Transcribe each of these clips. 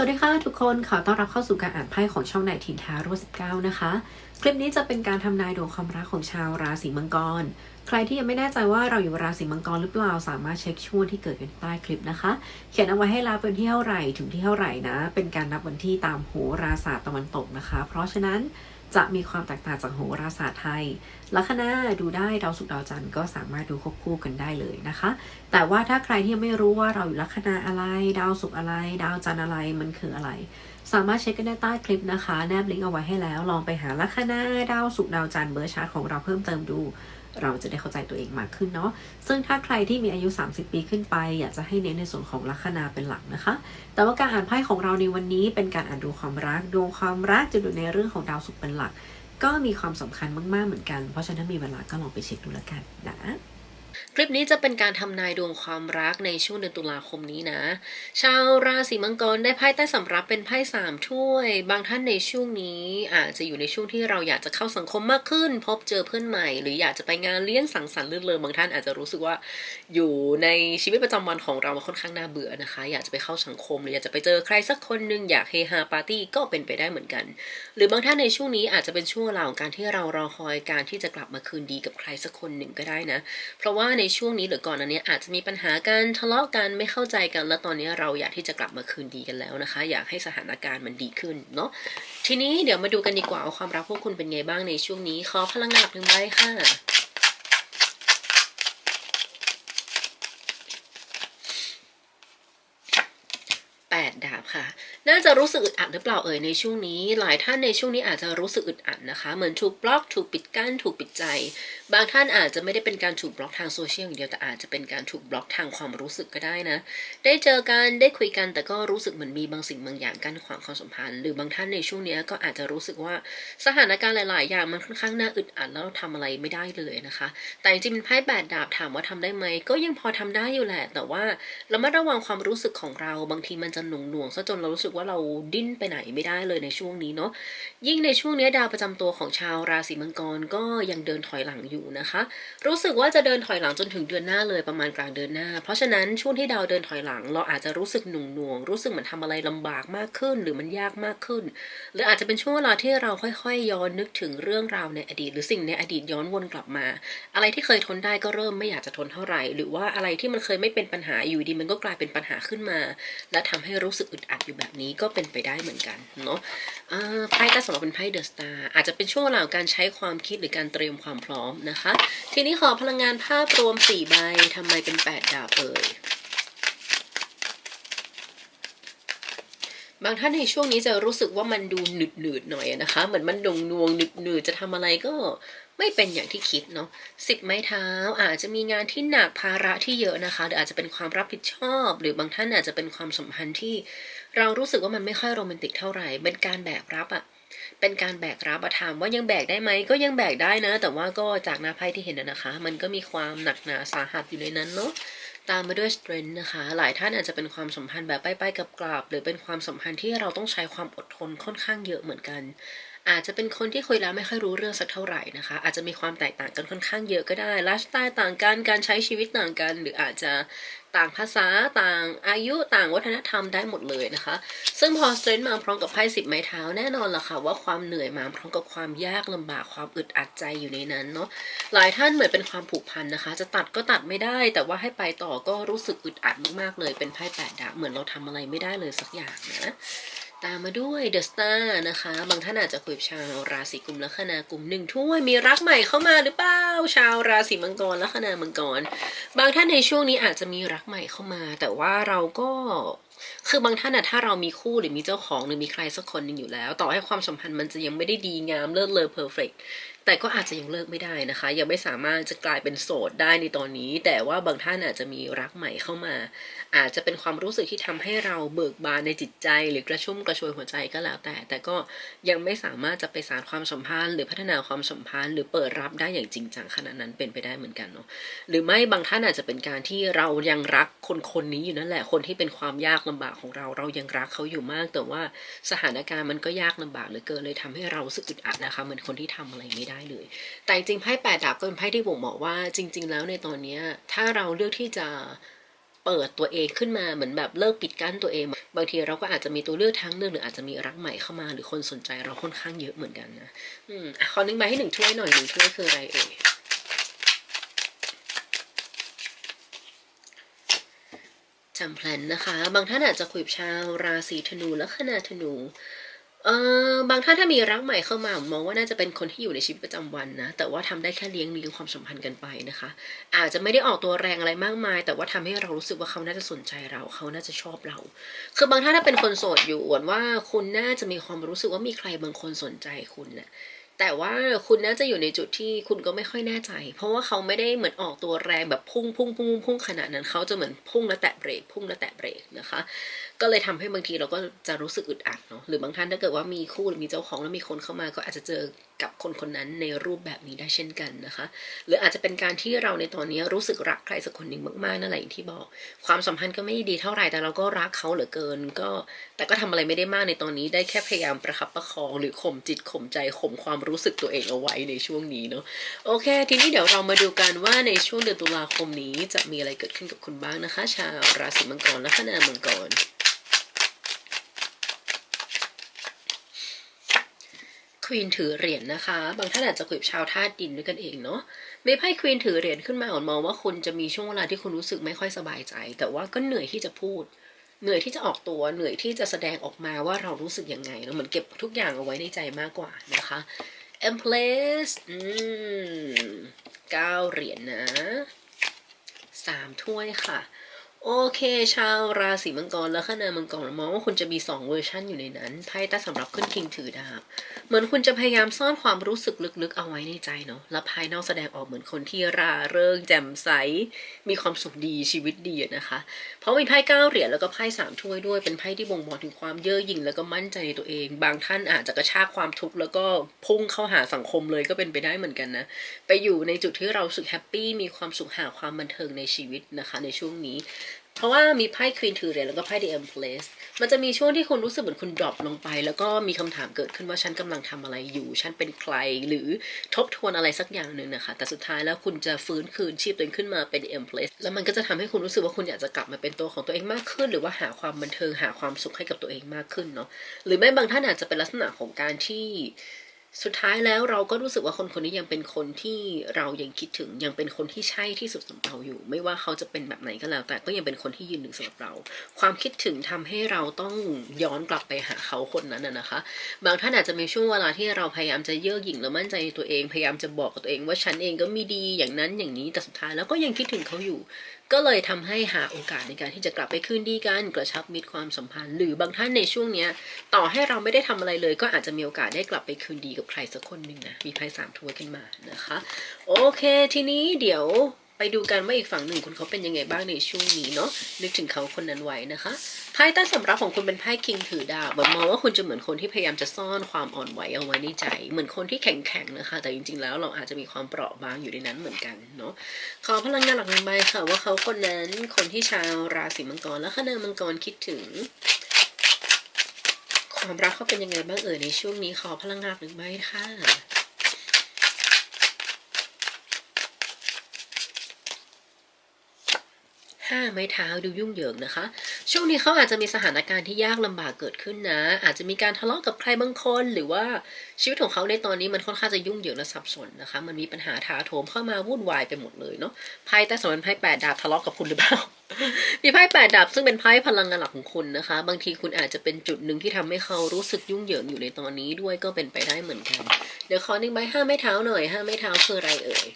สวัสดีค่ะทุกคนขอต้อนรับเข้าสู่การอ่านไพ่ของช่องไหนถิ่นทารุ่้านะคะ คลิปนี้จะเป็นการทำนายดวงความรักของชาวราศีมังกร ใครที่ยังไม่แน่ใจว่าเราอยู่ราศีมังกรหรือเปล่าสามารถเช็คช่วงที่เกิดกันใต้คลิปนะคะ เขียนเอาไว้ให้รับเป็นที่เท่าไหร่ถึงที่เท่าไหร่นะ เป็นการนับวันที่ตามโหราศาสตร์ตะวันตกนะคะ เพราะฉะนั้น จะมีความแตกต่างจากโหราศาสตร์ไทย ลัคนาดูได้ดาวศุกร์ดาวจันทร์ก็สามารถดูควบคู่กันได้เลยนะคะ แต่ว่าถ้าใครที่ยังไม่รู้ว่าเราอยู่ลัคนาอะไร ดาวศุกร์อะไร ดาวจันทร์อะไรมันคืออะไร สามารถเช็คกันได้ใต้คลิปนะคะ แนบลิงก์เอาไว้ให้แล้ว ลองไปหาลัคนาดาวศุกร์ดาวจันทร์เบอร์ชาร์ตของเราเพิ่มเติมดู เราจะได้เข้าใจตัวเองมากขึ้นเนาะซึ่งถ้าใครที่มีอายุ 30 ปีขึ้นไป อยากจะให้เน้นในส่วนของลัคนาเป็นหลักนะคะ แต่ว่าการอ่านไพ่ของเราในวันนี้เป็นการอ่านดูความรักดวงความรักจะดูในเรื่องของดาวศุกร์เป็นหลัก ก็มีความสำคัญมากๆเหมือนกัน เพราะฉะนั้นมีเวลาก็ลองไปเช็คดูแล้วกันนะ คลิปนี้จะเป็นการทำนายดวงความรักในช่วงเดือนตุลาคมนี้นะ ชาวราศีมังกรได้ไพ่ใต้สำรับเป็นไพ่สามถ้วย บางท่านในช่วงนี้อาจจะอยู่ในช่วงที่เราอยากจะเข้าสังคมมากขึ้น พบเจอเพื่อนใหม่ หรืออยากจะไปงานเลี้ยงสังสรรค์เลื่อนเริงบางท่านอาจจะรู้สึกว่าอยู่ในชีวิตประจำวันของเรามันค่อนข้างน่าเบื่อนะคะ อยากจะไปเข้าสังคมหรืออยากจะไปเจอใครสักคนหนึ่งอยากเฮฮาปาร์ตี้ก็เป็นไปได้เหมือนกัน หรือบางท่านในช่วงนี้อาจจะเป็นช่วงเวลาของการที่เรารอคอยการที่จะกลับมาคืนดีกับใครสักคนหนึ่งก็ได้นะ เพราะว่าในช่วงนี้หรือก่อนอันนี้อาจจะมีปัญหากันทะเลาะกันไม่เข้าใจกัน แล้วตอนนี้เราอยากที่จะกลับมาคืนดีกันแล้วนะคะ อยากให้สถานการณ์มันดีขึ้นเนาะทีนี้เดี๋ยวมาดูกันดีกว่าว่าความรักพวกคุณเป็นไงบ้างในช่วงนี้ขอพลังงานหนึ่งใบค่ะ แปดาบค่ะ น่าจะรู้สึกอึดอัดหรือเปล่าเอ่ยในช่วงนี้ หลายท่านในช่วงนี้อาจจะรู้สึกอึดอัดนะคะ เหมือนถูกบล็อก ถูกปิดกั้น ถูกปิดใจ บางท่านอาจจะไม่ได้เป็นการถูกบล็อกทางโซเชียลอย่างเดียว แต่อาจจะเป็นการถูกบล็อกทางความรู้สึกก็ได้นะ ได้เจอกัน ได้คุยกัน แต่ก็รู้สึกเหมือนมีบางสิ่งบางอย่างกั้นขวางความสัมพันธ์ หรือบางท่านในช่วงนี้ก็อาจจะรู้สึกว่าสถานการณ์หลาย ๆ อย่างมันค่อนข้างน่าอึดอัดแล้วทำอะไรไม่ได้เลยนะคะ แต่จริงๆเป็นไพ่แปดดาบถามว่าทำได้ไหม ก็ยังพอทำได้อยู่แหละ แต่ว่าเราไม่ระวังความรู้สึกของเรา บางทีมันจะหน่วงหน่วงๆซะจนเรารู้สึกว่าเราดิ้นไปไหนไม่ได้เลยในช่วงนี้เนาะยิ่งในช่วงนี้ดาวประจำตัวของชาวราศีมังกรก็ยังเดินถอยหลังอยู่นะคะ รู้สึกว่าจะเดินถอยหลังจนถึงเดือนหน้าเลยประมาณกลางเดือนหน้า เพราะฉะนั้นช่วงที่ดาวเดินถอยหลัง เราอาจจะรู้สึกหน่วงหน่วงๆรู้สึกเหมือนทำอะไรลำบากมากขึ้น หรือมันยากมากขึ้น หรืออาจจะเป็นช่วงเวลาที่เราค่อยๆ ย้อนนึกถึงเรื่องราวในอดีต หรือสิ่งในอดีตย้อนวนกลับมา อะไรที่เคยทนได้ก็เริ่มไม่อยากจะทนเท่าไหร่ หรือว่าอะไรที่มันเคยไม่เป็นปัญหาอยู่ดีมันก็กลายเป็นปัญหาขึ้นมา และทำให้รู้สึกอึดอัดอยู่แบบนี้ก็เป็นไปได้เหมือนกันเนาะไพ่ใต้สำหรับเป็นไพ่เดอะสตาร์อาจจะเป็นช่วงเวลาของการใช้ความคิดหรือการเตรียมความพร้อมนะคะ ทีนี้ขอพลังงานภาพรวมสี่ใบทำไมเป็นแปดดาบเอ่ยบางท่านในช่วงนี้จะรู้สึกว่ามันดูหนืดหนืดๆหน่อยนะคะ เหมือนมันดงนวงหนืดหนืดๆจะทำอะไรก็ ไม่เป็นอย่างที่คิดเนาะสิบไม้เท้าอาจจะมีงานที่หนักภาระที่เยอะนะคะหรืออาจจะเป็นความรับผิดชอบ หรือบางท่านอาจจะเป็นความสัมพันธ์ที่ เรารู้สึกว่ามันไม่ค่อยโรแมนติกเท่าไหร่เป็นการแบกรับอะเป็นการแบกรับอะถามว่ายังแบกได้ไหมก็ยังแบกได้นะ แต่ว่าก็จากหน้าไพ่ที่เห็นนะคะ มันก็มีความหนักหนาสาหัสอยู่ในนั้นเนาะตามมาด้วย strength นะคะ หลายท่านอาจจะเป็นความสัมพันธ์แบบไปๆกับกลับหรือเป็นความสัมพันธ์ที่เราต้องใช้ความอดทนค่อนข้างเยอะเหมือนกัน อาจจะเป็นคนที่คุยแล้วไม่ค่อยรู้เรื่องสักเท่าไหร่นะคะ อาจจะมีความแตกต่างกันค่อนข้างเยอะก็ได้ไลฟ์สไตล์ต่างกันการใช้ชีวิตต่างกัน หรืออาจจะต่างภาษาต่างอายุต่างวัฒนธรรมได้หมดเลยนะคะ ซึ่งพอ strength มาพร้อมกับไพ่สิบไม้เท้าแน่นอนล่ะค่ะว่าความเหนื่อยมาพร้อมกับความยากลำบากความอึดอัดใจอยู่ในนั้นเนาะหลายท่านเหมือนเป็นความผูกพันนะคะ จะตัดก็ตัดไม่ได้ แต่ว่าให้ไปต่อก็รู้สึกอึดอัดมากๆเลยเป็นไพ่แปดดาบเหมือนเราทำอะไรไม่ได้เลยสักอย่างนะ ตามมาด้วยเดอะสตาร์นะคะ บางท่านอาจจะคุยกับชาวราศีกุมลัคนากลุ่มหนึ่งถ้วยมีรักใหม่เข้ามาหรือเปล่าชาวราศีมังกรลัคนามังกร บางท่านในช่วงนี้อาจจะมีรักใหม่เข้ามา แต่ว่าเราก็คือบางท่านอะถ้าเรามีคู่หรือมีเจ้าของหรือมีใครสักคนหนึ่งอยู่แล้ว ต่อให้ความสัมพันธ์มันจะยังไม่ได้ดีงามเลิศเลอเพอร์เฟกแต่ก็อาจจะยังเลิกไม่ได้นะคะ ยังไม่สามารถจะกลายเป็นโสดได้ในตอนนี้ แต่ว่าบางท่านอาจจะมีรักใหม่เข้ามา อาจจะเป็นความรู้สึกที่ทำให้เราเบิกบานในจิตใจ หรือกระชุ่มกระชวยหัวใจก็แล้วแต่ แต่ก็ยังไม่สามารถจะไปสานความสัมพันธ์ หรือพัฒนาความสัมพันธ์ หรือเปิดรับได้อย่างจริงจังขนาดนั้นเป็นไปได้เหมือนกันเนาะหรือไม่บางท่านอาจจะเป็นการที่เรายังรักคนคนนี้อยู่นั่นแหละคนที่เป็นความยากลำบากของเรา เรายังรักเขาอยู่มาก แต่ว่าสถานการณ์มันก็ยากลำบากเหลือเกินเลยทำให้เราสึกอึดอัดนะคะเหมือนคนที่ทำอะไรไม่ได้เลย แต่จริงไพ่แปดดาบก็เป็นไพ่ที่บ่งบอกว่าจริง ๆ แล้วในตอนเนี้ถ้าเราเลือกที่จะเปิดตัวเองขึ้นมาเหมือนแบบเลิกปิดกั้นตัวเอง บางทีเราก็อาจจะมีตัวเลือกทั้งเลือกหรืออาจจะมีรักใหม่เข้ามาหรือคนสนใจเราค่อนข้างเยอะเหมือนกันนะอืมขอนึกมาให้หนึ่งถ้วยหน่อยหนึ่งถ้วยคืออะไรเอ่ยจำแพลนนะคะ บางท่านอาจจะคุยกับชาวราศีธนูและคณาธนู เออบางท่านถ้ามีรักใหม่เข้ามามองว่าน่าจะเป็นคนที่อยู่ในชีวิตประจำวันนะ แต่ว่าทำได้แค่เลี้ยงเลี้ยงความสัมพันธ์กันไปนะคะ อาจจะไม่ได้ออกตัวแรงอะไรมากมาย แต่ว่าทำให้เรารู้สึกว่าเขาน่าจะสนใจเรา เขาน่าจะชอบเรา คือบางท่านถ้าเป็นคนโสดอยู่อวดว่าคุณน่าจะมีความรู้สึกว่ามีใครบางคนสนใจคุณนะแต่ว่าคุณน่าจะอยู่ในจุดที่คุณก็ไม่ค่อยแน่ใจ เพราะว่าเขาไม่ได้เหมือนออกตัวแรงแบบพุ่งพุ่งพุ่งพุ่งขนาดนั้น เขาจะเหมือนพุ่งแล้วแตะเบรกพุ่งแล้วแตะเบรกนะคะ ก็เลยทำให้บางทีเราก็จะรู้สึกอึดอัดเนาะหรือบางท่านถ้าเกิดว่ามีคู่หรือมีเจ้าของแล้วมีคนเข้ามา ก็อาจจะเจอกับคนคนนั้นในรูปแบบนี้ได้เช่นกันนะคะ หรืออาจจะเป็นการที่เราในตอนนี้รู้สึกรักใครสักคนหนึ่งมากๆนั่นแหละอย่างที่บอก ความสัมพันธ์ก็ไม่ดีเท่าไหร่แต่เราก็รักเขาเหลือเกิน ก็แต่ก็ทำอะไรไม่ได้มากในตอนนี้ได้แค่พยายามประคับประคอง หรือข่มจิตข่มใจข่มความรู้สึกตัวเองเอาไว้ในช่วงนี้เนาะโอเค ทีนี้เดี๋ยวเรามาดูกันว่าในช่วงเดือนตุลาคมนี้จะมีอะไรเกิดขึ้นกับคุณบ้างนะคะ ชาวราศีมังกรและคณามังกร ควีนถือเหรียญนะคะ บางท่านอาจจะคุยกับชาวธาตุดินด้วยกันเองเนาะม่ไพ่ควีนถือเหรียญขึ้นมาอ่อนมองว่าคุณจะมีช่วงเวลาที่คุณรู้สึกไม่ค่อยสบายใจ แต่ว่าก็เหนื่อยที่จะพูด เหนื่อยที่จะออกตัวเหนื่อยที่จะแสดงออกมาว่าเรารู้สึกยังไงแล้วเหมือนเก็บทุกอย่างเอาไว้ในใจมากกว่านะคะ e m p l a c e อืมเก้าเหรียญนะสามถ้วยค่ะ โอเค ชาวราศีมังกรและคณามังกรมองว่าคุณจะมี 2 เวอร์ชันอยู่ในนั้นไพ่ต่สำหรับขึ้นคิงถือดาบเหมือนคุณจะพยายามซ่อนความรู้สึกลึกๆ เอาไว้ในใจเนาะและภายนอกแสดงออกเหมือนคนที่ราเริงแจ่มใส มีความสุขดีชีวิตดีนะคะ เพราะมีไพ่เก้าเหรียญแล้วก็ไพ่สามถ้วยด้วยเป็นไพ่ที่บ่งบอกถึงความเย่อหยิ่งแล้วก็มั่นใจในตัวเอง บางท่านอาจจะกระชากความทุกข์แล้วก็พุ่งเข้าหาสังคมเลยก็เป็นไปได้เหมือนกันนะไปอยู่ในจุดที่เราสึกแฮปปี้มีความสุขหาความบันเทิงในชีวิตนะคะ ในช่วงนี้ เพราะว่ามีไพ่ควีนถือเหรียญแล้วก็ไพ่ The Empress มันจะมีช่วงที่คุณรู้สึกเหมือนคุณดรอปลงไป แล้วก็มีคำถามเกิดขึ้นว่าฉันกำลังทำอะไรอยู่ ฉันเป็นใครหรือทบทวนอะไรสักอย่างหนึ่งนะคะ แต่สุดท้ายแล้วคุณจะฟื้นคืนชีพตัวเองขึ้นมาเป็น The Empress แล้วมันก็จะทำให้คุณรู้สึกว่าคุณอยากจะกลับมาเป็นตัวของตัวเองมากขึ้น หรือว่าหาความบันเทิงหาความสุขให้กับตัวเองมากขึ้นเนาะหรือไม่บางท่านอาจจะเป็นลักษณะของการที่ สุดท้ายแล้วเราก็รู้สึกว่าคนคนนี้ยังเป็นคนที่เรายังคิดถึงยังเป็นคนที่ใช่ที่สุดสำหรับเราอยู่ ไม่ว่าเขาจะเป็นแบบไหนก็แล้ว แต่ก็ยังเป็นคนที่ยืนหนึ่งสำหรับเรา ความคิดถึงทำให้เราต้องย้อนกลับไปหาเขาคนนั้นนะนะคะ บางท่านอาจจะมีช่วงเวลาที่เราพยายามจะเย่อหยิ่งและมั่นใจในตัวเองพยายามจะบอกกับตัวเองว่าฉันเองก็มีดีอย่างนั้นอย่างนี้แต่สุดท้ายแล้วก็ยังคิดถึงเขาอยู่ ก็เลยทำให้หาโอกาสในการที่จะกลับไปคืนดีกันกระชับมิตรความสัมพันธ์ หรือบางท่านในช่วงเนี้ย ต่อให้เราไม่ได้ทำอะไรเลย ก็อาจจะมีโอกาสได้กลับไปคืนดีกับใครสักคนหนึ่งนะมีไพ่สามถ้วยขึ้นมานะคะ โอเค ทีนี้เดี๋ยว ไปดูกันว่าอีกฝั่งหนึ่งคุณเขาเป็นยังไงบ้างในช่วงนี้เนาะนึกถึงเขาคนนั้นไว้นะคะไพ่ใต้สำรับของคุณเป็นไพ่คิงถือดาบเหมือนมองว่าคุณจะเหมือนคนที่พยายามจะซ่อนความอ่อนไหวเอาไว้ในใจ เหมือนคนที่แข็งแข็งๆนะคะ แต่จริงๆแล้วเราอาจจะมีความเปราะบางอยู่ในนั้นเหมือนกันเนาะขอพลังงานหลักหนึ่งใบค่ะ ว่าเขาคนนั้นคนที่ชาวราศีมังกรและคณามังกรคิดถึงความรักเขาเป็นยังไงบ้างเอ่ยในช่วงนี้ขอพลังงานหลักหนึ่งใบค่ะ ห้าไม้เท้าดูยุ่งเหยิงนะคะ ช่วงนี้เขาอาจจะมีสถานการณ์ที่ยากลำบากเกิดขึ้นนะ อาจจะมีการทะเลาะกับใครบางคนหรือว่าชีวิตของเขาในตอนนี้มันค่อนข้างจะยุ่งเหยิงและสับสนนะคะ มันมีปัญหาถาโถมเข้ามาวุ่นวายไปหมดเลยเนาะไพ่แต่สำหรับไพ่แปดดาบทะเลาะกับคุณหรือเปล่ามีไพ่แปดดาบซึ่งเป็นไพ่พลังงานหลักของคุณนะคะ บางทีคุณอาจจะเป็นจุดหนึ่งที่ทำให้เขารู้สึกยุ่งเหยิงอยู่ในตอนนี้ด้วยก็เป็นไปได้เหมือนกัน เดี๋ยวขอหนึ่งใบห้าไม้เท้าหน่อยห้าไม้เท้าคืออะไรเอ่ย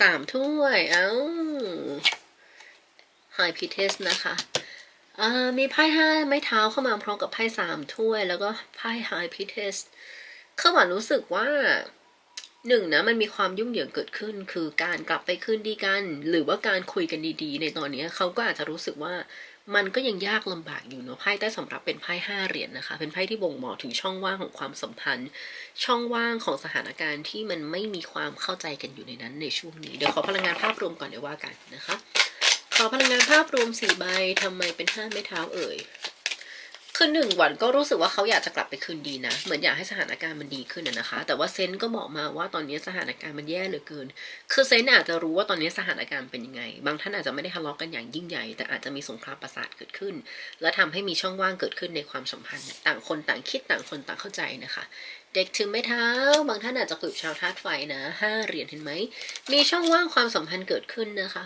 สามถ้วย เอ้าไฮพีเทสนะคะมีไพ่ห้าไม้เท้าเข้ามาพร้อมกับไพ่สามถ้วย แล้วก็ไพ่ไฮพีเทสคือหวานรู้สึกว่าหนึ่งนะมันมีความยุ่งเหยิงเกิดขึ้น คือการกลับไปคืนดีกัน หรือว่าการคุยกันดีๆ ในตอนนี้เขาก็อาจจะรู้สึกว่า มันก็ยังยากลำบากอยู่เนาะไพ่ใต้สำรับเป็นไพ่ห้าเหรียญนะคะ เป็นไพ่ที่บ่งบอกถึงช่องว่างของความสัมพันธ์ ช่องว่างของสถานการณ์ที่มันไม่มีความเข้าใจกันอยู่ในนั้นในช่วงนี้ เดี๋ยวขอพลังงานภาพรวมก่อนเดี๋ยวว่ากันนะคะ ขอพลังงานภาพรวมสี่ใบทำไมเป็นห้าไม้เท้าเอ่ย คือหนึ่งวันก็รู้สึกว่าเขาอยากจะกลับไปคืนดีนะ เหมือนอยากให้สถานการณ์มันดีขึ้นนะคะ แต่ว่าเซนก็บอกมาว่าตอนนี้สถานการณ์มันแย่เหลือเกิน คือเซนอาจจะรู้ว่าตอนนี้สถานการณ์เป็นยังไง บางท่านอาจจะไม่ได้ทะเลาะกันอย่างยิ่งใหญ่ แต่อาจจะมีสงครามประสาทเกิดขึ้น และทำให้มีช่องว่างเกิดขึ้นในความสัมพันธ์ ต่างคนต่างคิดต่างคนต่างเข้าใจนะคะเด็กถือไม้เท้า บางท่านอาจจะฝึกชาวธาตุไฟนะห้าเหรียญเห็นไหม มีช่องว่างความสัมพันธ์เกิดขึ้นนะคะ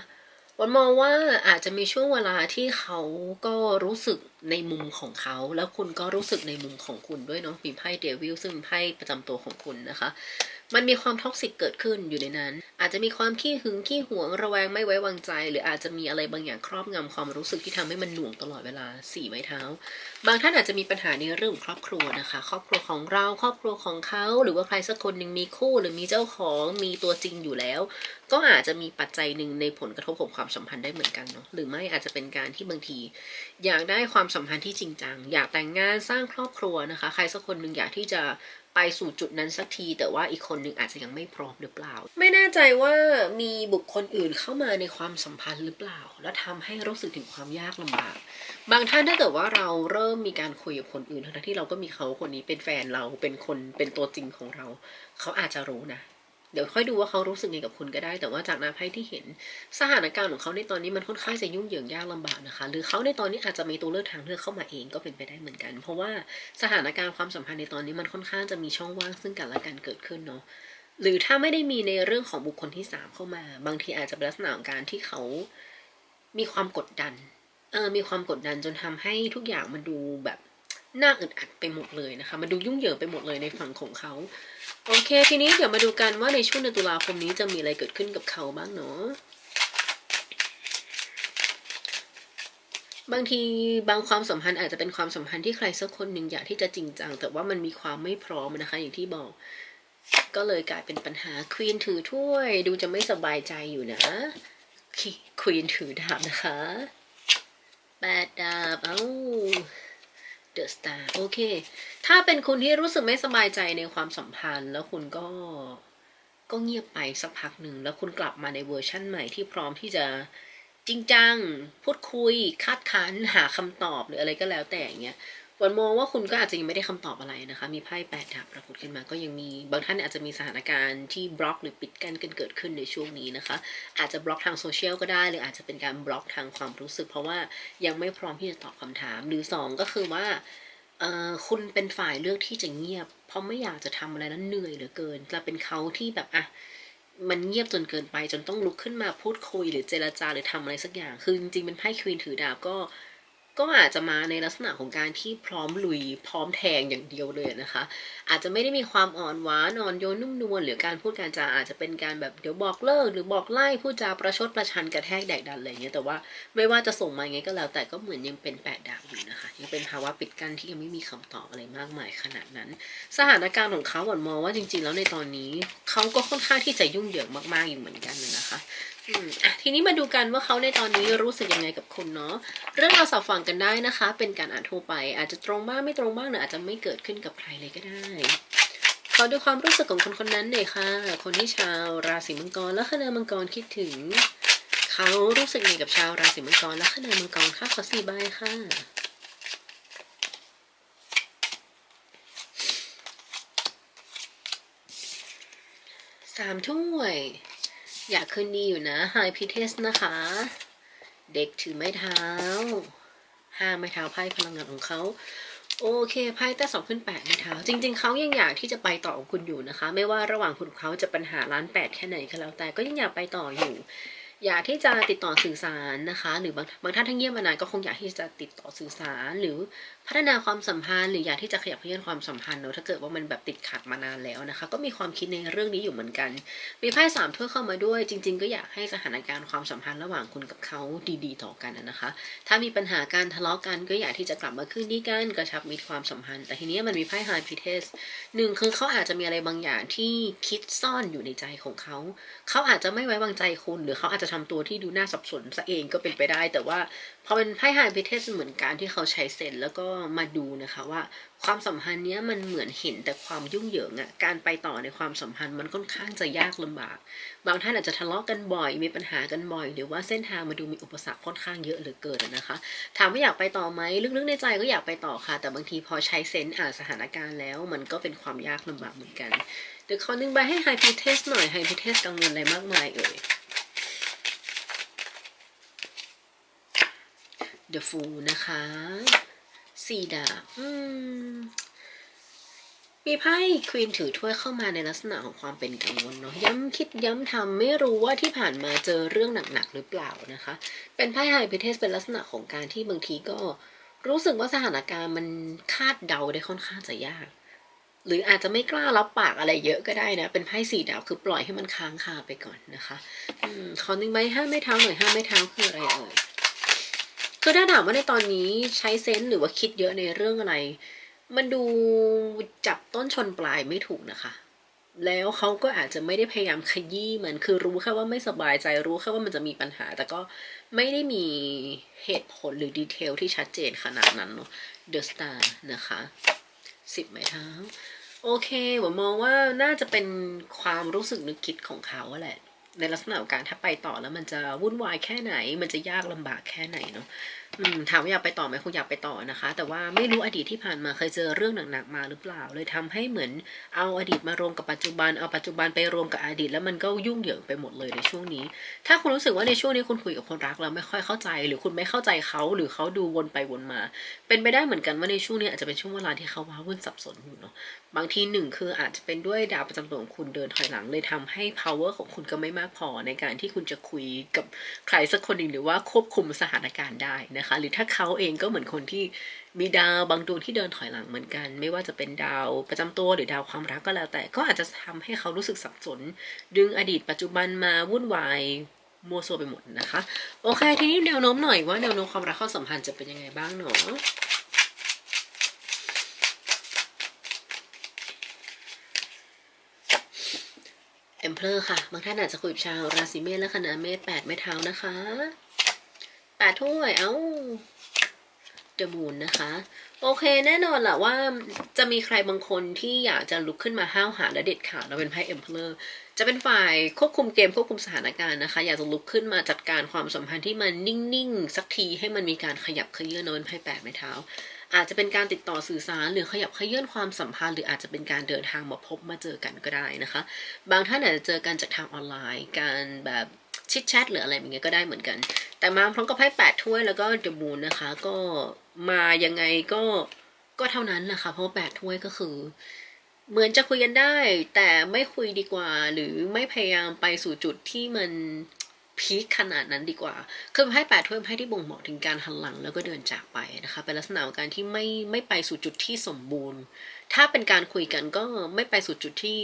นมองว่าอาจจะมีช่วงเวลาที่เขาก็รู้สึกในมุมของเขา แล้วคุณก็รู้สึกในมุมของคุณด้วยเนาะมีไพ่เดวิลซึ่งไพ่ประจำตัวของคุณนะคะ มันมีความท็อกซิกเกิดขึ้นอยู่ในนั้น อาจจะมีความขี้หึงขี้หวงระแวงไม่ไว้วางใจ หรืออาจจะมีอะไรบางอย่างครอบงำความรู้สึกที่ทำให้มันหน่วงตลอดเวลาสี่ไม้เท้า บางท่านอาจจะมีปัญหาในเรื่องครอบครัวนะคะ ครอบครัวของเราครอบครัวของเขา หรือว่าใครสักคนหนึ่งมีคู่หรือมีเจ้าของมีตัวจริงอยู่แล้ว ก็อาจจะมีปัจจัยหนึ่งในผลกระทบของความสัมพันธ์ได้เหมือนกันเนาะหรือไม่อาจจะเป็นการที่บางที อยากได้ความสัมพันธ์ที่จริงจังอยากแต่งงานสร้างครอบครัวนะคะ ใครสักคนหนึ่งอยากที่จะ ไปสู่จุดนั้นสักที แต่ว่าอีกคนหนึ่งอาจจะยังไม่พร้อมหรือเปล่า ไม่แน่ใจว่ามีบุคคลอื่นเข้ามาในความสัมพันธ์หรือเปล่า แล้วทำให้รู้สึกถึงความยากลำบาก บางท่านถ้าเกิดว่าเราเริ่มมีการคุยกับคนอื่นทั้งที่เราก็มีเขาคนนี้เป็นแฟนเราเป็นคนเป็นตัวจริงของเรา เขาอาจจะรู้นะ เดี๋ยวค่อยดูว่าเขารู้สึกไงกับคุณก็ได้ แต่ว่าจากน้ำไพ่ที่เห็นสถานการณ์ของเขาในตอนนี้มันค่อนข้างจะยุ่งเหยิงยากลำบากนะคะ หรือเขาในตอนนี้อาจจะมีตัวเลือกทางเลือกเข้ามาเองก็เป็นไปได้เหมือนกัน เพราะว่าสถานการณ์ความสัมพันธ์ในตอนนี้มันค่อนข้างจะมีช่องว่างซึ่งกันและกันเกิดขึ้นเนาะหรือถ้าไม่ได้มีในเรื่องของบุคคลที่สามเข้ามา บางทีอาจจะเป็นลักษณะของการที่เขามีความกดดันเออมีความกดดันจนทำให้ทุกอย่างมันดูแบบน่าอึดอัดไปหมดเลยนะคะ มันดูยุ่งเหยิงไปหมดเลยในฝั่งของเขา โอเค ทีนี้เดี๋ยวมาดูกันว่าในช่วงเดือนตุลาคมนี้จะมีอะไรเกิดขึ้นกับเขาบ้างเนาะบางทีบางความสัมพันธ์อาจจะเป็นความสัมพันธ์ที่ใครสักคนหนึ่งอยากที่จะจริงจัง แต่ว่ามันมีความไม่พร้อมนะคะ อย่างที่บอก ก็เลยกลายเป็นปัญหาควีนถือถ้วย ดูจะไม่สบายใจอยู่นะควีนถือดาบนะคะแปดดาบเอ้า เดอะสตาร์โอเค ถ้าเป็นคุณที่รู้สึกไม่สบายใจในความสัมพันธ์ แล้วคุณก็ก็เงียบไปสักพักหนึ่ง แล้วคุณกลับมาในเวอร์ชั่นใหม่ที่พร้อมที่จะจริงจัง พูดคุย คาดคั้นหาคำตอบหรืออะไรก็แล้วแต่อย่างเงี้ย วันมองว่าคุณก็อาจจะยังไม่ได้คำตอบอะไรนะคะ มีไพ่แปดดาบปรากฏขึ้นมา ก็ยังมีบางท่านอาจจะมีสถานการณ์ที่บล็อกหรือปิดกั้นกันเกิดขึ้นในช่วงนี้นะคะ อาจจะบล็อกทางโซเชียลก็ได้ หรืออาจจะเป็นการบล็อกทางความรู้สึก เพราะว่ายังไม่พร้อมที่จะตอบคำถาม หรือสองก็คือว่าคุณเป็นฝ่ายเลือกที่จะเงียบ เพราะไม่อยากจะทำอะไรนั้นเหนื่อยเหลือเกินจะเป็นเขาที่แบบอะมันเงียบจนเกินไปจนต้องลุกขึ้นมาพูดคุยหรือเจรจาหรือทำอะไรสักอย่าง คือจริงๆเป็นไพ่ควีนถือดาบก็ ก็อาจจะมาในลักษณะของการที่พร้อมลุยพร้อมแทงอย่างเดียวเลยนะคะ อาจจะไม่ได้มีความอ่อนหวานอ่อนโยนนุ่มนวลหรือการพูดการจาอาจจะเป็นการแบบเดี๋ยวบอกเลิกหรือบอกไล่พูดจาประชดประชันกระแทกแดกดันอะไรอย่างเงี้ยแต่ว่าไม่ว่าจะส่งมาไงก็แล้ว แต่ก็เหมือนยังเป็นแปดดาบอยู่นะคะ ยังเป็นภาวะปิดกั้นที่ยังไม่มีคำตอบอะไรมากมายขนาดนั้น สถานการณ์ของเขาหวนมองว่าจริง ๆ แล้วในตอนนี้เขาก็ค่อนข้างที่จะยุ่งเหยิงมากๆอยู่เหมือนกันนะคะ อะทีนี้มาดูกันว่าเขาในตอนนี้รู้สึกยังไงกับคุณเนาะเรื่องเราวสอบฟังกันได้นะคะ เป็นการอ่านทั่วไป อาจจะตรงบ้างไม่ตรงบ้างหรืออาจจะไม่เกิดขึ้นกับใครเลยก็ได้ขอดูความรู้สึกของคนคนนั้นหน่อยค่ะ คนที่ชาวราศีมังกรและคณามังกรคิดถึง เขารู้สึกยังไงกับชาวราศีมังกรและคณามังกรค่ะขอสี่ใบค่ะสามถ้วย อยากคืนดีอยู่นะไฮพิเทสนะคะ เด็กถือไม้เท้าห้าไม้เท้าไพ่พลังงานของเขาโอเคไพ่แต่สองขึ้นแปดไม้เท้าจริง ๆเขายังอยากที่จะไปต่อกับคุณอยู่นะคะ ไม่ว่าระหว่างคุณเขาจะปัญหาล้านแปดแค่ไหนก็แล้วแต่ก็ยังอยากไปต่ออยู่ อยากที่จะติดต่อสื่อสารนะคะ หรือบางบางท่านทั้งเงียบมานานก็คงอยากที่จะติดต่อสื่อสาร หรือพัฒนาความสัมพันธ์ หรืออยากที่จะขยับเขยื่อนความสัมพันธ์เนอะถ้าเกิดว่ามันแบบติดขัดมานานแล้วนะคะ ก็มีความคิดในเรื่องนี้อยู่เหมือนกัน มีไพ่สามถ้วยเข้ามาด้วย จริง ๆ ก็อยากให้สถานการณ์ความสัมพันธ์ระหว่างคุณกับเขาดี ๆ ต่อกันนะคะ ถ้ามีปัญหาการทะเลาะกันก็อยากที่จะกลับมาคืนดีกันกระชับมิตรความสัมพันธ์ แต่ทีนี้มันมีไพ่ไฮพิเทสหนึ่งคือเขาอาจจะมีอะไรบางอย่างที่คิดซ่อนอยู่ในใจของเขา เขาอาจจะไม่ไว้วางใจคุณหรือเขาอาจจะทำตัวที่ดูน่าสับสนซะเองก็เป็นไปได้ แต่ว่าพอเป็นไพ่ไฮพิเทสเหมือนการที่เขาใช้เซนแล้วก็มาดูนะคะว่าความสัมพันธ์เนี้ยมันเหมือนเห็นแต่ความยุ่งเหยิงอะการไปต่อในความสัมพันธ์มันค่อนข้างจะยากลำบาก บางท่านอาจจะทะเลาะกันบ่อย มีปัญหากันบ่อย หรือว่าเส้นทางมาดูมีอุปสรรคค่อนข้างเยอะเหลือเกินนะคะ ถามว่าอยากไปต่อไหมลึกๆในใจก็อยากไปต่อค่ะ แต่บางทีพอใช้เซนอ่านสถานการณ์แล้ว มันก็เป็นความยากลำบากเหมือนกันเดี๋ยวขอนึงใบให้ไฮพีเทสหน่อยไฮพีเทสกังวลอะไรมากมายเอ่ย The Fool นะคะสี่ดาบอืมมีไพ่ควีนถือถ้วยเข้ามาในลักษณะของความเป็นกังวลเนาะย้ำคิดย้ำทำไม่รู้ว่าที่ผ่านมาเจอเรื่องหนักๆหรือเปล่านะคะ เป็นไพ่ไฮพิเทสเป็นลักษณะของการที่บางทีก็รู้สึกว่าสถานการณ์มันคาดเดาได้ค่อนข้างจะยาก หรืออาจจะไม่กล้ารับปากอะไรเยอะก็ได้นะ เป็นไพ่สี่ดาวคือปล่อยให้มันค้างคาไปก่อนนะคะอมขอหนึ่งใบห้าไม่เท้าหน่อยห้าไม่เท้าคืออะไรเอ่ย คือถ้าถามว่าในตอนนี้ใช้เซนส์หรือว่าคิดเยอะในเรื่องอะไร มันดูจับต้นชนปลายไม่ถูกนะคะ แล้วเขาก็อาจจะไม่ได้พยายามขยี้มันคือรู้แค่ว่าไม่สบายใจรู้แค่ว่ามันจะมีปัญหา แต่ก็ไม่ได้มีเหตุผลหรือดีเทลที่ชัดเจนขนาดนั้นเนาะ The Star นะคะสิบไม้เท้าโอเคผมมองว่าน่าจะเป็นความรู้สึกนึกคิดของเขาแหละ ในลักษณะของการถ้าไปต่อแล้วมันจะวุ่นวายแค่ไหน มันจะยากลำบากแค่ไหนเนาะ อืมถามว่าอยากไปต่อไหมคงอยากไปต่อนะคะ แต่ว่าไม่รู้อดีตที่ผ่านมาเคยเจอเรื่องหนักๆมาหรือเปล่า เลยทำให้เหมือนเอาอดีตมารวมกับปัจจุบันเอาปัจจุบันไปรวมกับอดีต แล้วมันก็ยุ่งเหยิงไปหมดเลยในช่วงนี้ ถ้าคุณรู้สึกว่าในช่วงนี้คุณคุยกับคนรักแล้วไม่ค่อยเข้าใจ หรือคุณไม่เข้าใจเขาหรือเขาดูวนไปวนมา เป็นไปได้เหมือนกันว่าในช่วงนี้อาจจะเป็นช่วงเวลาที่เขาว้าวุ่นสับสนอยู่เนาะบางทีหนึ่งคืออาจจะเป็นด้วยดาวประจำตัวของคุณเดินถอยหลังเลยทำให้ power ของคุณก็ไม่มากพอในการที่คุณจะคุยกับใครสักคนหนึ่งหรือว่าควบคุมสถานการณ์ได้นะคะ หรือถ้าเขาเองก็เหมือนคนที่มีดาวบางดวงที่เดินถอยหลังเหมือนกัน ไม่ว่าจะเป็นดาวประจำตัวหรือดาวความรักก็แล้ว แต่ก็อาจจะทำให้เขารู้สึกสับสน ดึงอดีตปัจจุบันมาวุ่นวายมัวโซวไปหมดนะคะ โอเค ทีนี้แนวโน้มหน่อยว่าแนวโน้มความรักข้อสัมพันธ์จะเป็นยังไงบ้างเนาะเอมเพลอร์ค่ะ บางท่านอาจจะคุยกับชาวราศีเมษและคณะเมษแปดไม้เท้านะคะ แปดถ้วย เอ้าเดมูนนะคะ โอเคแน่นอนแหละว่าจะมีใครบางคนที่อยากจะลุกขึ้นมาห้าวหาญและเด็ดขาดเราเป็นไพ่เอ็มเพลอร์จะเป็นฝ่ายควบคุมเกมควบคุมสถานการณ์นะคะ อยากจะลุกขึ้นมาจัดการความสัมพันธ์ที่มันนิ่งๆ สักทีให้มันมีการขยับเขยื่อนเนินไพ่แปดไม้เท้า อาจจะเป็นการติดต่อสื่อสารหรือขยับเขยื่อนความสัมพันธ์ หรืออาจจะเป็นการเดินทางมาพบมาเจอกันก็ได้นะคะ บางท่านอาจจะเจอกันจากทางออนไลน์ การแบบ ชิดแชทหรืออะไรอย่างเงี้ยก็ได้เหมือนกัน แต่มาพร้อมกับไพ่แปดถ้วยแล้วก็เดอะมูนนะคะ ก็มายังไงก็ก็เท่านั้นแหละค่ะเพราะแปดถ้วยก็คือ เหมือนจะคุยกันได้ แต่ไม่คุยดีกว่า หรือไม่พยายามไปสู่จุดที่มันพีคขนาดนั้นดีกว่า คือไพ่แปดถ้วยเป็นไพ่ที่บ่งบอกถึงการหันหลังแล้วก็เดินจากไปนะคะ เป็นลักษณะของการที่ไม่ไม่ไปสู่จุดที่สมบูรณ์ ถ้าเป็นการคุยกันก็ไม่ไปสู่จุดที่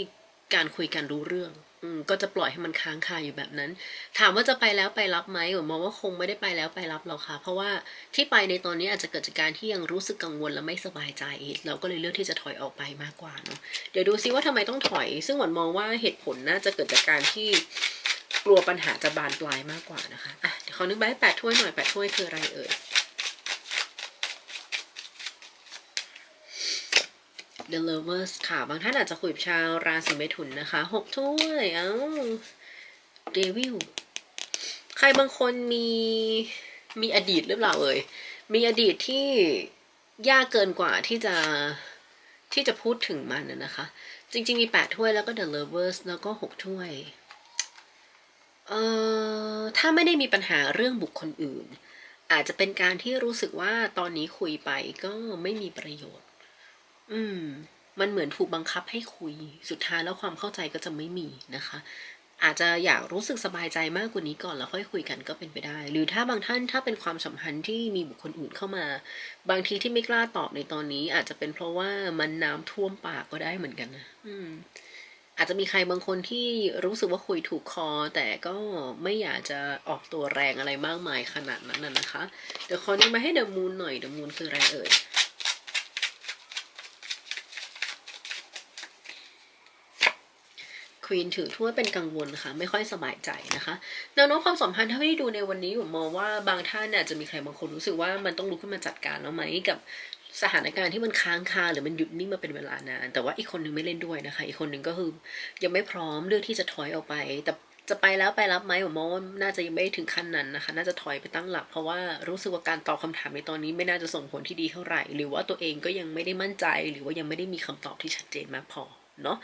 การคุยกันรู้เรื่อง อืมก็จะปล่อยให้มันค้างคาอยู่แบบนั้น ถามว่าจะไปแล้วไปรับไหมผมมองว่าคงไม่ได้ไปแล้วไปรับหรอกค่ะ เพราะว่าที่ไปในตอนนี้อาจจะเกิดจากการที่ยังรู้สึกกังวลและไม่สบายใจ เราก็เลยเลือกที่จะถอยออกไปมากกว่าเนาะเดี๋ยวดูซิว่าทำไมต้องถอย ซึ่งหวันมองว่าเหตุผลน่าจะเกิดจากการที่กลัวปัญหาจะบานปลายมากกว่านะคะอะเดี๋ยวขอนึกใบแปดถ้วยหน่อยแปดถ้วยคืออะไรเอ่ย The Lovers ค่ะ บางท่านอาจจะคุยกับชาวราศีเมถุนนะคะหกถ้วยเอ้า Devil ใครบางคนมีมีอดีตหรือเปล่าเอ่ยมีอดีตที่ยากเกินกว่าที่จะที่จะพูดถึงมันนะนะคะ จริง ๆ มีแปดถ้วยแล้วก็ The Lovers แล้วก็หกถ้วยเอ่อถ้าไม่ได้มีปัญหาเรื่องบุคคลอื่น อาจจะเป็นการที่รู้สึกว่าตอนนี้คุยไปก็ไม่มีประโยชน์ อืม มันเหมือนถูกบังคับให้คุย สุดท้ายแล้วความเข้าใจก็จะไม่มีนะคะ อาจจะอยากรู้สึกสบายใจมากกว่านี้ก่อนแล้วค่อยคุยกันก็เป็นไปได้ หรือถ้าบางท่านถ้าเป็นความสัมพันธ์ที่มีบุคคลอื่นเข้ามา บางทีที่ไม่กล้าตอบในตอนนี้ อาจจะเป็นเพราะว่ามันน้ำท่วมปากก็ได้เหมือนกันนะอืมอาจจะมีใครบางคนที่รู้สึกว่าคุยถูกคอ แต่ก็ไม่อยากจะออกตัวแรงอะไรมากมายขนาดนั้นนะนะคะ เดี๋ยวขอนี้มาให้เดอะมูนหน่อยเดอะมูนคืออะไรเอ่ย ควีนถือถ้วยเป็นกังวลค่ะ ไม่ค่อยสบายใจนะคะแนวโน้มความสัมพันธ์ถ้าไม่ได้ดูในวันนี้ผมมองว่าบางท่านอาจจะมีใครบางคนรู้สึกว่ามันต้องลุกขึ้นมาจัดการแล้วไหมกับสถานการณ์ที่มันค้างคาหรือมันหยุดนิ่งมาเป็นเวลานาน แต่ว่าอีกคนนึงไม่เล่นด้วยนะคะ อีกคนนึงก็คือยังไม่พร้อมเลือกที่จะถอยออกไป แต่จะไปแล้วไปรับไหมผมมองว่าน่าจะยังไม่ถึงขั้นนั้นนะคะ น่าจะถอยไปตั้งหลัก เพราะว่ารู้สึกว่าการตอบคำถามในตอนนี้ไม่น่าจะส่งผลที่ดีเท่าไหร่ หรือว่าตัวเองก็ยังไม่ได้มั่นใจ หรือว่ายังไม่ได้มีคำตอบที่ชัดเจนมากพอ เนาะ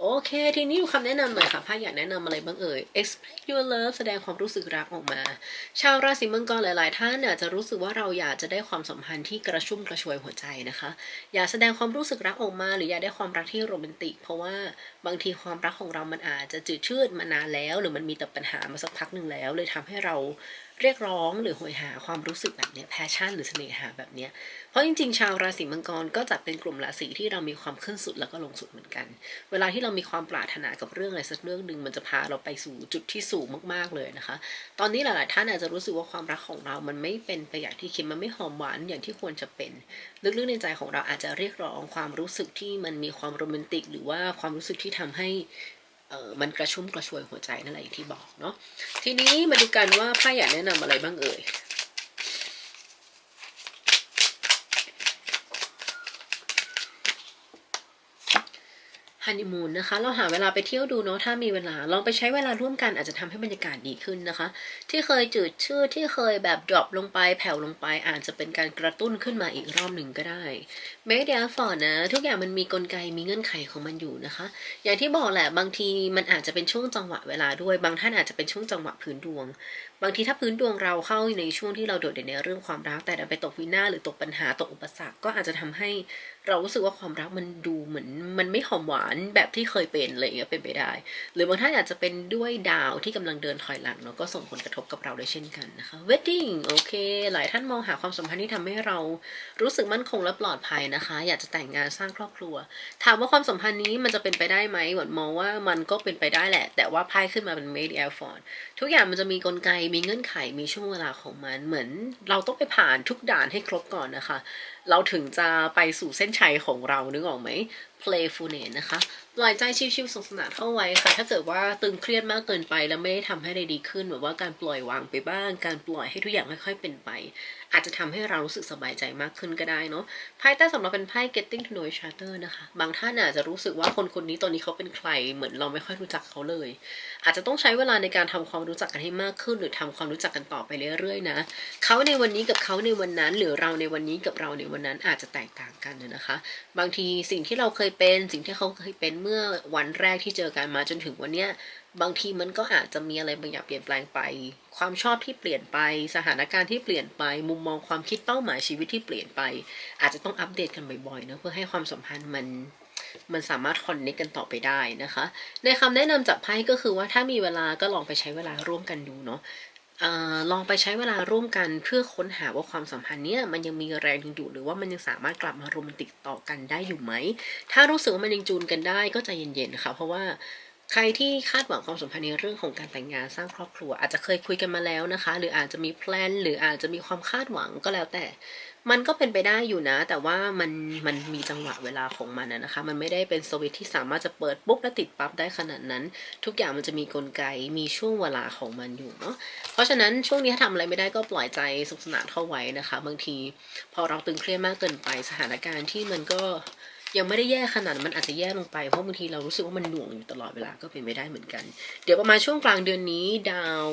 โอเค ทีนี้คำแนะนำหน่อยค่ะพ่าอยากแนะนำอะไรบ้างเอ่ย express your love แสดงความรู้สึกรักออกมา ชาวราศีมังกรหลาย ๆ ท่านอาจจะรู้สึกว่าเราอยากจะได้ความสัมพันธ์ที่กระชุ่มกระชวยหัวใจนะคะ อยากแสดงความรู้สึกรักออกมา หรืออยากได้ความรักที่โรแมนติก เพราะว่าบางทีความรักของเรามันอาจจะจืดชืดมานานแล้ว หรือมันมีแต่ปัญหามาสักพักหนึ่งแล้ว เลยทำให้เรา เรียกร้องหรือโหยหาความรู้สึกแบบเนี้ยแพชชั่นหรือเสน่หาแบบเนี้ยเพราะจริงๆ ชาวราศีมังกรก็จัดเป็นกลุ่มราศีที่เรามีความขึ้นสุดแล้วก็ลงสุดเหมือนกัน เวลาที่เรามีความปรารถนากับเรื่องอะไรสักเรื่องหนึ่งมันจะพาเราไปสู่จุดที่สูงมากๆเลยนะคะ ตอนนี้หลายๆท่านอาจจะรู้สึกว่าความรักของเรา มันไม่เป็นไปอย่างที่คิดมันไม่หอมหวานอย่างที่ควรจะเป็นลึกๆในใจของเราอาจจะเรียกร้องความรู้สึกที่มันมีความโรแมนติก หรือว่าความรู้สึกที่ทำให้ เออมันกระชุ่มกระชวยหัวใจนั่นแหละอย่างที่บอกเนาะทีนี้มาดูกันว่าไพ่อยากแนะนำอะไรบ้างเอ่ย ฮันนีมูนนะคะ เราหาเวลาไปเที่ยวดูเนาะถ้ามีเวลา ลองไปใช้เวลาร่วมกันอาจจะทำให้บรรยากาศดีขึ้นนะคะ ที่เคยจืดชืดที่เคยแบบดรอปลงไปแผ่วลงไป อาจจะเป็นการกระตุ้นขึ้นมาอีกรอบหนึ่งก็ได้ไม่เดียฟอร์นะ ทุกอย่างมันมีกลไกมีเงื่อนไขของมันอยู่นะคะ อย่างที่บอกแหละบางทีมันอาจจะเป็นช่วงจังหวะเวลาด้วย บางท่านอาจจะเป็นช่วงจังหวะพื้นดวง บางทีถ้าพื้นดวงเราเข้าในช่วงที่เราโดดเด่นในเรื่องความรักแต่ไปตกวินาศหรือตกปัญหาตกอุปสรรคก็อาจจะทำให้ เรารู้สึกว่าความรักมันดูเหมือนมันไม่หอมหวานแบบที่เคยเป็นอะไรอย่างเงี้ยเป็นไปได้ หรือบางท่านอาจจะเป็นด้วยดาวที่กำลังเดินถอยหลังเนาะก็ส่งผลกระทบกับเราด้วยเช่นกันนะคะ wedding โอเค หลายท่านมองหาความสัมพันธ์ที่ทำให้เรารู้สึกมั่นคงและปลอดภัยนะคะ อยากจะแต่งงานสร้างครอบครัว ถามว่าความสัมพันธ์นี้มันจะเป็นไปได้ไหมหวนมองว่ามันก็เป็นไปได้แหละ แต่ว่าไพ่ขึ้นมาเป็น made air f o r ทุกอย่างมันจะมีกลไกมีเงื่อนไขมีช่วงเวลาของมันเหมือน เราต้องไปผ่านทุกด่านให้ครบก่อนนะคะ เราถึงจะไปสู่เส้นชัยของเรานึกออกไหม playfulness นะคะปล่อยใจชิวๆสนุกสนานเข้าไว้ค่ะ ถ้าเกิดว่าตึงเครียดมากเกินไปแล้วไม่ได้ทำให้ได้ดีขึ้นแบบว่าการปล่อยวางไปบ้าง การปล่อยให้ทุกอย่างค่อยๆเป็นไป อาจจะทำให้เรารู้สึกสบายใจมากขึ้นก็ได้เนาะไพ่ใต้สำหรับเป็นไพ่ getting to know each other นะคะ บางท่านอาจจะรู้สึกว่าคนคนนี้ตอนนี้เขาเป็นใคร เหมือนเราไม่ค่อยรู้จักเขาเลย อาจจะต้องใช้เวลาในการทำความรู้จักกันให้มากขึ้น หรือทำความรู้จักกันต่อไปเรื่อยๆนะเขาในวันนี้กับเขาในวันนั้น หรือเราในวันนี้กับเราในวันนั้นอาจจะแตกต่างกันนะคะ บางทีสิ่งที่เราเคยเป็นสิ่งที่เขาเคยเป็นเมื่อวันแรกที่เจอกันมาจนถึงวันเนี้ยบางทีมันก็อาจจะมีอะไรบางอย่างเปลี่ยนแปลงไป ความชอบที่เปลี่ยนไปสถานการณ์ที่เปลี่ยนไป มุมมองความคิดเป้าหมายชีวิตที่เปลี่ยนไป อาจจะต้องอัปเดตกันบ่อยๆนะเพื่อให้ความสัมพันธ์มันมันสามารถคอนเนคกันต่อไปได้นะคะ ในคำแนะนำจากไพ่ก็คือว่าถ้ามีเวลาก็ลองไปใช้เวลาร่วมกันดูเนาะ อลองไปใช้เวลาร่วมกันเพื่อค้นหาว่าความสัมพันธ์เนี้ยมันยังมีแรงดึงดูดหรือว่ามันยังสามารถกลับมาโรแมนติกต่อกันได้อยู่ไหม ถ้ารู้สึกว่ามันยังจูนกันได้ก็ใจเย็นๆค่ะเพราะว่าใครที่คาดหวังความสัมพันธ์ในเรื่องของการแต่งงานสร้างครอบครัว อาจจะเคยคุยกันมาแล้วนะคะ หรืออาจจะมีแพลนหรืออาจจะมีความคาดหวังก็แล้วแต่ มันก็เป็นไปได้อยู่นะ แต่ว่ามันมันมีจังหวะเวลาของมันนะคะ มันไม่ได้เป็นสวิตที่สามารถจะเปิดปุ๊บแล้วติดปั๊บได้ขนาดนั้น ทุกอย่างมันจะมีกลไกมีช่วงเวลาของมันอยู่เนาะเพราะฉะนั้นช่วงนี้ถ้าทำอะไรไม่ได้ก็ปล่อยใจสุขสนานเข้าไว้นะคะ บางที พอเราตึงเครียดมากเกินไปสถานการณ์ที่มันก็ยังไม่ได้แย่ขนาดมันอาจจะแย่ลงไปเพราะบางทีเรารู้สึกว่ามันหน่วงอยู่ตลอดเวลาก็เป็นไม่ได้เหมือนกัน เดี๋ยวประมาณช่วงกลางเดือนนี้ดาว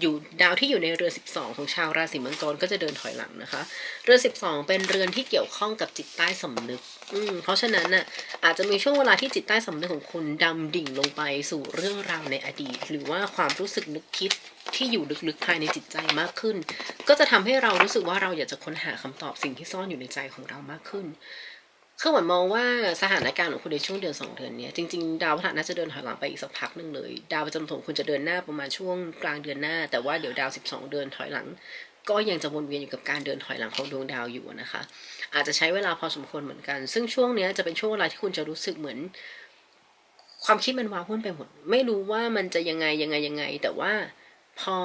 อยู่ดาวที่อยู่ในเรือ12 ของชาวราศีมังกรก็จะเดินถอยหลังนะคะ เรือ12 เป็นเรือนที่เกี่ยวข้องกับจิตใต้สำนึก อืมเพราะฉะนั้นน่ะอาจจะมีช่วงเวลาที่จิตใต้สำนึกของคุณดำดิ่งลงไปสู่เรื่องราวในอดีต หรือว่าความรู้สึกนึกคิดที่อยู่ลึกๆภายในจิตใจมากขึ้น ก็จะทำให้เรารู้สึกว่าเราอยากจะค้นหาคำตอบสิ่งที่ซ่อนอยู่ในใจของเรามากขึ้น คือเหมือนมองว่าสถานการณ์ของคุณในช่วงเดือนสองเดือนนี้จริงๆ ดาวพฤหัสน่าจะเดินถอยหลังไปอีกสักพักหนึ่งเลย ดาวประจำตัวคุณจะเดินหน้าประมาณช่วงกลางเดือนหน้า แต่ว่าเดี๋ยวดาวสิบสองเดินถอยหลัง ก็ยังจะวนเวียนอยู่กับการเดินถอยหลังของดวงดาวอยู่นะคะ อาจจะใช้เวลาพอสมควรเหมือนกัน ซึ่งช่วงนี้จะเป็นช่วงเวลาที่คุณจะรู้สึกเหมือน ความคิดมันว้าวุ่นไปหมดไม่รู้ว่ามันจะยังไงยังไงยังไง แต่ว่าพอ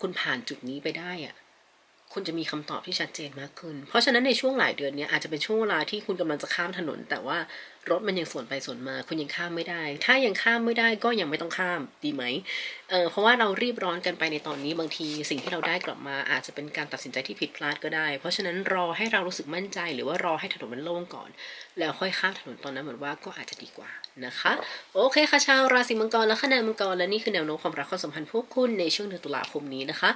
คุณผ่านจุดนี้ไปได้อะ คุณจะมีคำตอบที่ชัดเจนมากขึ้น เพราะฉะนั้นในช่วงหลายเดือนนี้อาจจะเป็นช่วงเวลาที่คุณกำลังจะข้ามถนน แต่ว่า รถมันยังสวนไปสวนมา คุณยังข้ามไม่ได้ ถ้ายังข้ามไม่ได้ก็ยังไม่ต้องข้ามดีไหมเออเพราะว่าเรารีบร้อนกันไปในตอนนี้บางที สิ่งที่เราได้กลับมาอาจจะเป็นการตัดสินใจที่ผิดพลาดก็ได้ เพราะฉะนั้นรอให้เรารู้สึกมั่นใจ หรือว่ารอให้ถนนมันโล่งก่อน แล้วค่อยข้ามถนนตอนนั้นเหมือนว่าก็อาจจะดีกว่านะคะ โอเคค่ะชาวราศีมังกรและคะแนนมังกรและนี่คือแนวโน้มความรักความสัมพันธ์พวกคุณในช่วงเดือนตุลาคมนี้นะคะ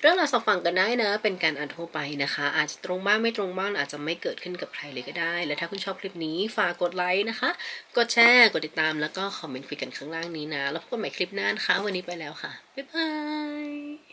เรื่องราวสองฝั่งกันได้นะ เป็นการอ่านทั่วไปนะคะ อาจจะตรงบ้างไม่ตรงบ้างอาจจะไม่เกิดขึ้นกับใครเลยก็ได้ และถ้าคุณชอบคลิปนี้ฝากกดไลค์นะคะ กดแชร์ กดติดตามแล้วก็คอมเมนต์คุยกันข้างล่างนี้นะ แล้วพบกันใหม่คลิปหน้านะคะ วันนี้ไปแล้วค่ะ บ๊ายบาย